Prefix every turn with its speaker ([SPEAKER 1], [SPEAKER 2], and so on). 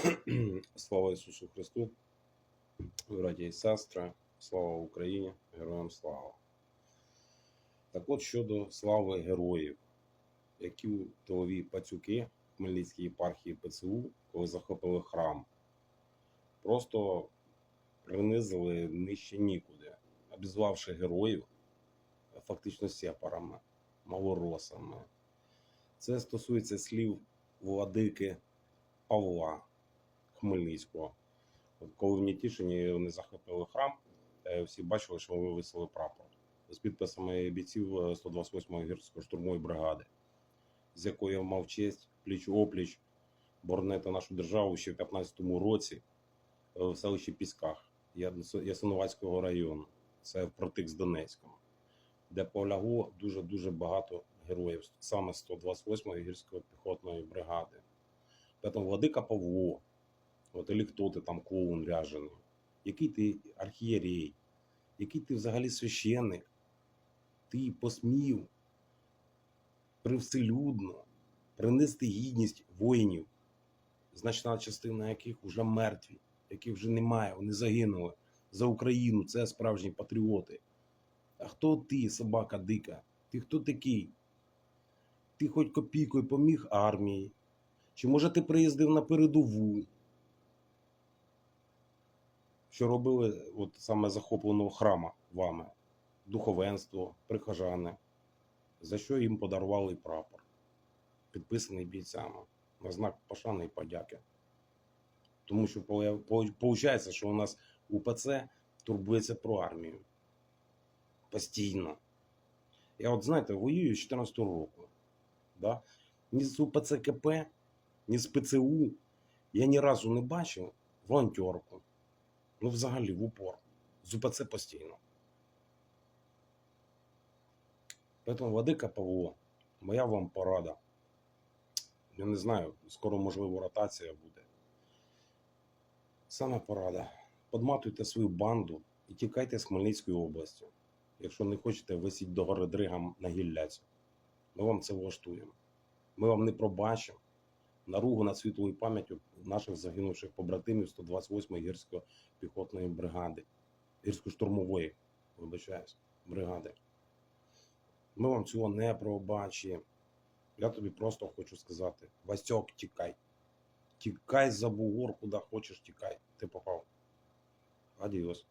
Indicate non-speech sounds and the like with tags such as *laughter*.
[SPEAKER 1] *clears throat* Слава Ісусу Христу, браті і сестри, слава Україні, героям слава. Так от щодо слави героїв, які тилові пацюки Хмельницькій єпархії ПЦУ, коли захопили храм, просто принизили нижче нікуди, обізвавши героїв фактично сепарами, малоросами. Це стосується слів владики Павла Хмельницького. От коли в Нітішині вони захопили храм, е, всі бачили, що вони вивесили прапор з підписами бійців е, 128-ї гірсько-штурмової бригади, з якою я мав честь пліч опліч боронити нашу державу ще в 15-му році е, в селищі Пісках Ясиновацького району. Це впритик з Донецьком, де полягло дуже-дуже багато героїв, саме 128-ї гірської піхотної бригади. Поэтому владика Павло, от или хто ти там клоун ряжений, який ти архієрей, який ти взагалі священник, ти посмів привселюдно принести гідність воїнів, значна частина яких вже мертві, яких вже немає, вони загинули за Україну. Це справжні патріоти. А хто ти, собака дика? Ти хто такий? Ти хоч копійкою поміг армії? Чи може ти приїздив на передову? Що робили от саме захопленого храма вами? Духовенство, прихожани, за що їм подарували прапор, підписаний бійцями на знак пошани і подяки. Тому що виходить, що у нас УПЦ турбується про армію. Постійно. Я от знаєте, воюю з 14 року. Да? Ні з УПЦ КП, ні з ПЦУ я ні разу не бачив волонтерку. Ну, взагалі, в упор. З УПЦ постійно. Поэтому Владика Павло, моя вам порада. Я не знаю, скоро, можливо, ротація буде. Саме порада. Подматуйте свою банду і тікайте з Хмельницької області. Якщо не хочете висіть до гори Дригам на гілляці. Ми вам це влаштуємо. Ми вам не пробачимо наругу над світлою пам'яттю наших загинувших побратимів 128-ї гірсько-піхотної бригади, гірсько-штурмової, вибачаюсь, бригади. Ми вам цього не пробачимо. Я тобі просто хочу сказати: Васьок, тікай. Тікай за бугор, куди хочеш, тікай. Ти попав. Адіос.